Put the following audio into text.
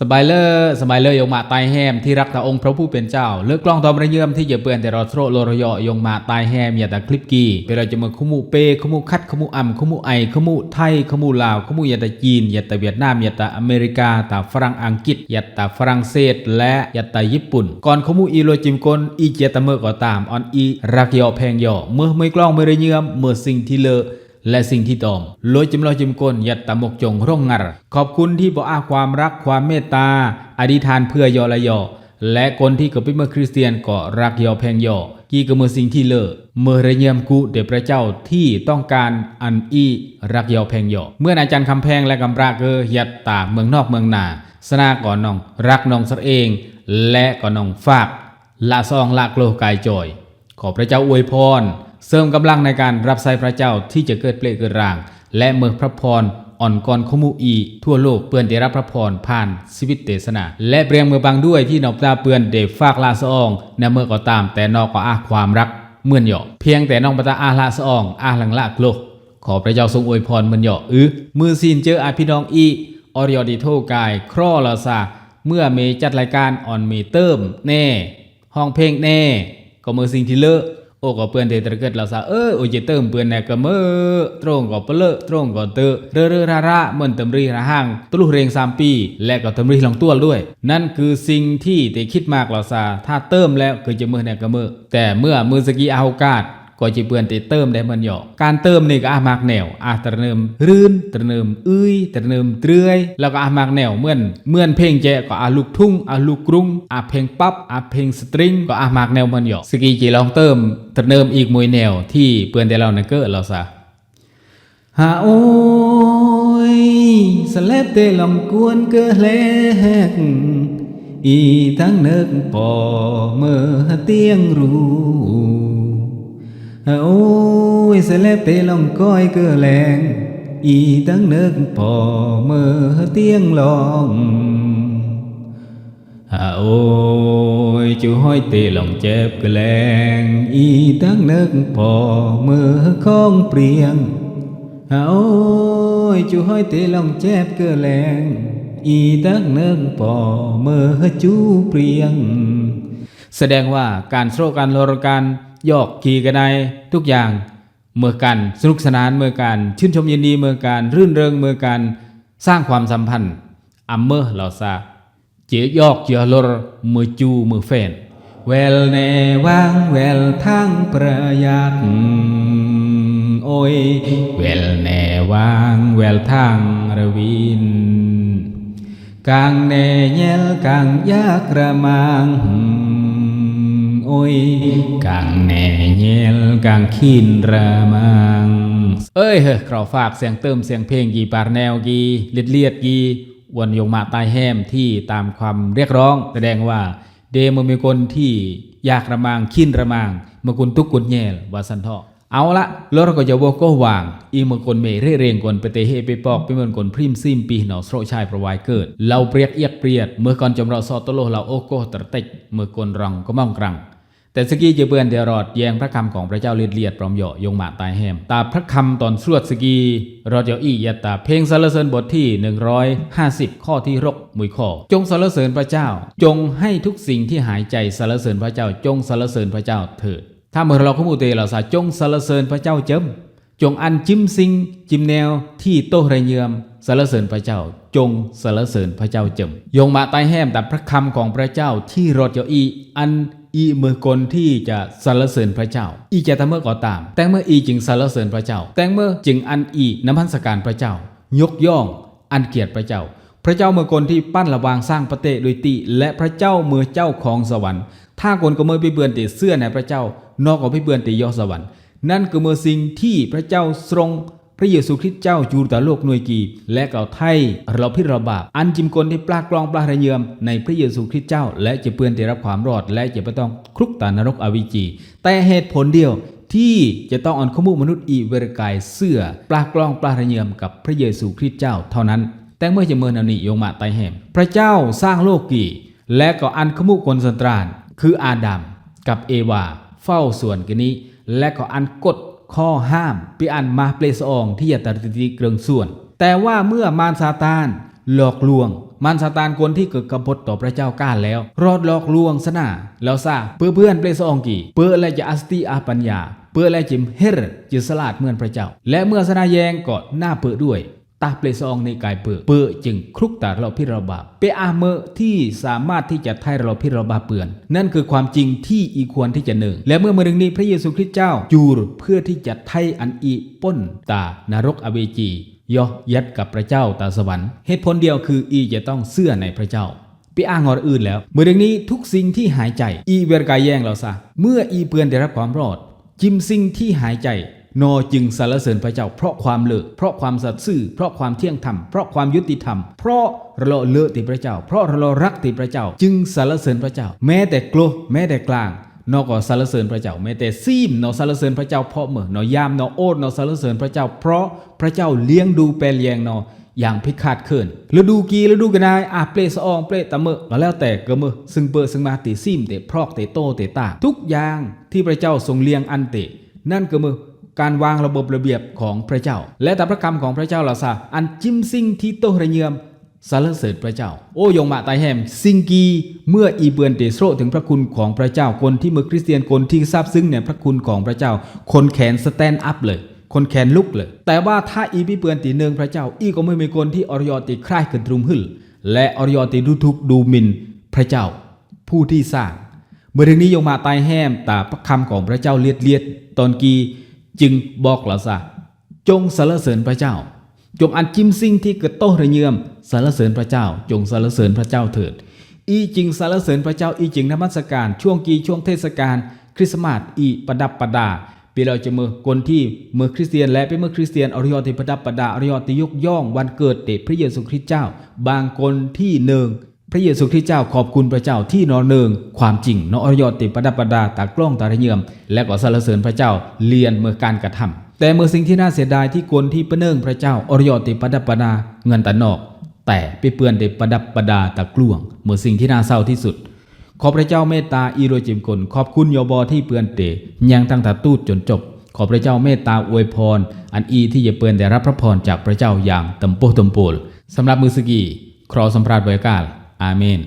สบายเลอสบายเลยยงมาตายแฮมที่รักต่อองค์พระผู้เป็นเจ้า เลือกกล้องตอมระเยื่อมที่จะเปื่อนแต่รอโทรโลรยอยงมาตายแฮมอย่าแต่คลิปกีเวลาจะมาขมูเปขมูคัดขมูอ่ำขมูไอขมูไทยขมูลาวขมูอย่าแต่จีนอย่าแต่เวียดนามอย่าแต่อเมริกาแต่ฝรั่งอังกฤษอย่าแต่ฝรั่งเศส และอย่าแต่ญี่ปุ่น ก่อนขมูอีโลจิมกลอีเจตะเมื่อก็ตามออนอีรักยอแพงยอเมื่อไม่กล้องไม่ระเยื่อมเมื่อสิ่งที่เลอ และสิ่งที่ตอมโลยจิมลอยจิมกลยัดตะมกจงร่องงัรขอบคุณที่บอกอาความรักความเมตตา อธิษฐานเพื่อยอละยอ และคนที่เกิดเป็นมือคริสเตียนก็รักยอแพงยอกีก็เมื่อสิ่งที่เลอเมื่อระเยียมกุเดชพระเจ้าที่ต้องการอันอีรักยอแพงยอเมื่ออาจารย์คำแพงและกำราเกอยัดตาเมืองนอกเมืองนาสนาก่อนน้องรักน้องสักเอง และก็น้องฝากละซองละโกลกายจอย ขอพระเจ้าอวยพร เสริมกำลังในการรับใช้พระเจ้าที่จะเกิดเปลเกิดร่าง และเมื่อพระพรอ่อนกรขมูอี ทั่วโลกเปื่อนได้รับพระพรผ่านชีวิตเตสนา และเปรียงมือบางด้วยที่นอกตาเปื่อนเดฟากลาสอองในเมื่อก็ตามแต่นอกก็อาความรักเมื่อนหยาะเพียงแต่น้องปตาอาลาสอองอาหลังละโกลกขอพระเจ้าทรงอวยพรเมื่อนหยาะอื้อมือซีนเจออาพี่น้องอีออริอดิโทกาย ครอลาซาเมื่อเมจัดรายการอ่อนเมเติมแน่ ห้องเพลงแน่ ก็มือสิ่งที่เลอะ โอ้ก็เปื่อนเดตระเกิดเราซะเออโอเจเติมเปื่อนแน่ก็มือตรงก็เปเลอกตรงก็เตอเรอเรอราระเหมือนตำรีระห้างตุลุเรียงสามปี และก็ตำรีลองตัวด้วย นั่นคือสิ่งที่เตคิดมากเราซะถ้าเติมแล้วคือจะมือแน่ก็มือแต่เมื่อมือสกีเอาโอกาส ก็จะเปื่อนติเติมได้มันหยอกการเติมนี่ก็อามากแนวอาตรเนิมรื่นตรเนิมอื้ยตรเนิมเตรื่อยแล้วก็อามากแนวเหมือนเหมือนเพลงแจก็อาลูกทุ่งอาลูกกรุงอาเพลงป๊อปอาเพลงสตริงก็อามากแนวมันหยอกสกีจีลองเติมตรเนิมอีกมวยแนวที่เปื่อนแต่เรานั่นเกิดเราซะหาโอ้ยสเลบเตลองกวนเกอแลกอีทั้งเนกปอเมื่อเตียงรู้ โอ้ยเสลเตลองก้อยเกอแลงอีทั้งเนึกปอเมื่อเตียงลองหาโอ้ยจูห้อยตีลองเจ็บกระแลงอีตั้งนึกพอเมื่อคองเปรียงหาโอ้ยจูห้อยตีลองเจ็บกระแลงอีตั้งนึกพอเมื่อจูเปรียง แสดงว่าการโซกันโลรการ ยอกขี่กันไดทุกอย่างเมื่อกัน สนุกสนานเมื่อกันชื่นชมยินดีเมื่อกันรื่นเริงเมื่อกันสร้างความสัมพันธ์อัมเมอร์เราซาเจยอกเจียลรมื่อจูเมื่อแฟนเวลเนวังเวลทางประหยัดโอ้ยเวลเนวังเวลทางระวินกางเนเยลกางยากระมัง กาวฝากเสียงเติมเสียงเพลงกีปาร์แนวกีเลียดเลียดกีวันยงมาตายแฮมที่ตามความเรียกร้อง แสดงว่าเดมอมีคนที่อยากระมางขินระมางมื่อคนทุกคนแยลวาสันทอเอาละแล้วเราก็จะบอกก็วาง อีเมื่อคนเมเร่เรงคนไปเตะเฮไปปอกไปเมือนคนพริมซิมปีหนอโสรชายประวายเกิด เราเปรียกเอียกเปรียด เมื่อก่อนจำเราซอตโลเราโอโกตรเต็กเมื่อคนรังก็ม่องกรัง แต่สกี้จเบือนเดรอดแยงพระคำของพระเจ้าเลียดเลียดปลอมเหยาะยงหมาตายแหมตาพระคำตอนสวดสกีรอดเยาอียะตาเพลงสรรเสริญบทที่ 150 ข้อที่รกมุยข้อ จงสรรเสริญพระเจ้า จงให้ทุกสิ่งที่หายใจสรรเสริญพระเจ้า จงสรรเสริญพระเจ้าเถิดถ้าเมื่อเราขมูเตเราสาจงสรรเสริญพระเจ้าเจิมจงอันจิ้มซิงจิ้มแนวที่โตระเยือมสรรเสริญพระเจ้า จงสรรเสริญพระเจ้าเจิมยงมาใต้แหมแต่พระคำของพระเจ้าที่รอดเจ้าอีอัน อีเมื่อคนที่จะสรรเสริญพระเจ้า อีจะทำเมื่อก่อตาม แต่เมื่ออีจึงสรรเสริญพระเจ้า แต่เมื่อจึงอันอีน้ำพันสการพระเจ้า ยกย่อง อันเกียรติพระเจ้า พระเจ้าเมื่อคนที่ปั้นระวางสร้างประเตโดยติและพระเจ้าเมื่อเจ้าของสวรรค์ถ้าคนก็เมื่อไปเบือนติเสื้อในพระเจ้า นอกก็ไปเบือนติยอสวรรค์ นั่นคือเมื่อสิ่งที่พระเจ้าทรง ระเยซูคริสต์เจ้าจูตาโลกหน่วยกีและเก่าไทยเราพิรบาปอันจิมกลที่ปลากลองปลาระเยอมในพระเยซูคริสต์เจ้า และจะเปื้อนได้รับความรอด และจะไม่ต้องคลุกตานรกอวิจี แต่เหตุผลเดียวที่จะต้องอ่อนขมุมนุษย์อีเวรกายเสื้อปลากลองปลาระเยอมกับพระเยซูคริสต์เจ้าเท่านั้น แต่เมื่อจะเมินอนิยงมาไตแหมพระเจ้าสร้างโลกกีและก็อันขมุคนสันตราน คืออาดัมกับเอวา เฝ้าส่วนกันนี้ และก็อันกฎ ข้อห้ามปีอันมาเปลสองที่อย่าตัดติเกรงส่วน แต่ว่าเมื่อมารซาตานหลอกลวงมารซาตานคนที่เกิดกบฏต่อพระเจ้าก้านแล้ว รอดหลอกลวงสนาแล้วซาเพื่อเพื่อนเปลสองกี่เพื่ออะไรจะอัสติอาปัญญาเพื่ออะไรจิมเฮรจิสลาดเหมือนพระเจ้า และเมื่อสนาแยงก็หน้าเปือด้วย ตาเปลซองในกายเปือเปือจึงครุกตาเราพิราบาเปอาเมอที่สามารถที่จะไทยเราพิราบาเปือน นั่นคือความจริงที่อีควรที่จะหนึ่ง และเมื่อมาถึงนี้พระเยซูคริสต์เจ้าจูรเพื่อที่จะไทยอันอีป้นตานรกอเวจียอยัดกับพระเจ้าตาสวรรค์เหตุผลเดียวคืออีจะต้องเสื่อในพระเจ้าไปอ้างออื่นแล้ว เมื่อเรื่องนี้ทุกสิ่งที่หายใจ อีเวรกายแย่งเราซะ เมื่ออีเปือนได้รับความรอด จิมสิ่งที่หายใจ นอจึงสรรเสริญพระเจ้า เพราะความเลิกเพราะความสัตย์ซื่อ เพราะความเที่ยงธรรม เพราะความยุติธรรม เพราะเราเลิกติพระเจ้า เพราะเรารักติพระเจ้า จึงสรรเสริญพระเจ้า แม้แต่กลัวแม้แต่กลางนอก็สรรเสริญพระเจ้าแม้แต่ซีมนอสรรเสริญพระเจ้าเพราะเมื่อนอยามนอโอดนอสรรเสริญพระเจ้า เพราะพระเจ้าเลี้ยงดูแปลเลียงนออย่างพิฆาตเขินฤดูกีฤดูกนายอาเปลสะอองเปลตะเมอก็แล้วแต่กระเมอซึ่งเปิดซึ่งมาติซิมเตพรอกเตโตเตตาทุกอย่างที่พระเจ้าทรงเลี้ยงอันเตนั่นก็มือ การวางระบบระเบียบของพระเจ้า และตามพระคำของพระเจ้าลาซาอันจิ้มสิ่งที่โตระเยียมสรรเสริญพระเจ้า โอยงมาตายแหมซิงกีเมื่ออีเบือนเตโซถึงพระคุณของพระเจ้า คนที่เมื่อคริสเตียนคนที่ทราบซึ้งในพระคุณของพระเจ้า คนแขนสแตนด์อัพเลย คนแขนลุกเลย แต่ว่าถ้าอีพี่เปือนตีเนืองพระเจ้า อีก็ไม่มีคนที่อรยอติคล้ายขึ้นตรุมหึลและอรยอติดูทุกดูมินพระเจ้า ผู้ที่สร้าง เมื่อถึงนี้ยงมาตายแห้มตาพระคำของพระเจ้าเลียดเลียดตอนกี จึงบอกเราซะจงสรรเสริญพระเจ้า จงอันจิมสิ่งที่เกิดโตระเยือมสรรเสริญพระเจ้า จงสรรเสริญพระเจ้าเถิด อีจึงสรรเสริญพระเจ้าอีจึงนมัสการ ช่วงกีช่วงเทศกาลคริสต์มาสอีประดับประดาปีเราจะเมื่อคนที่เมื่อคริสเตียนและเป็นเมื่อคริสเตียนอริยติประดับประดาอริยติยกย่องวันเกิดเดชพระเยซูคริสต์เจ้า บางคนที่เนือง พระเยซูคริสต์เจ้าขอบคุณพระเจ้าที่นอนเนืองความจริงนอรยอติประดับประดาตากล้องตาระเยม และก็สรรเสริญพระเจ้าเรียนเมื่อการกระทำแต่เมื่อสิ่งที่น่าเสียดายที่คนที่ประเนิงพระเจ้าอรยอติประดับประดาเงินตะนอก แต่ไปเปื้อนเดประดับประดาตะกลวงเมื่อสิ่งที่น่าเศร้าที่สุด ขอพระเจ้าเมตตาอีโรจิมกลขอบคุณโยบอที่เปื้อนเตยังตั้งแต่ตูดจนจบ ขอพระเจ้าเมตตาอวยพร อันอีที่จะเปื้อนได้รับพระพรจากพระเจ้าอย่างตำโปตำโปลสำหรับมือสกีครอสัมปราชบริการ มน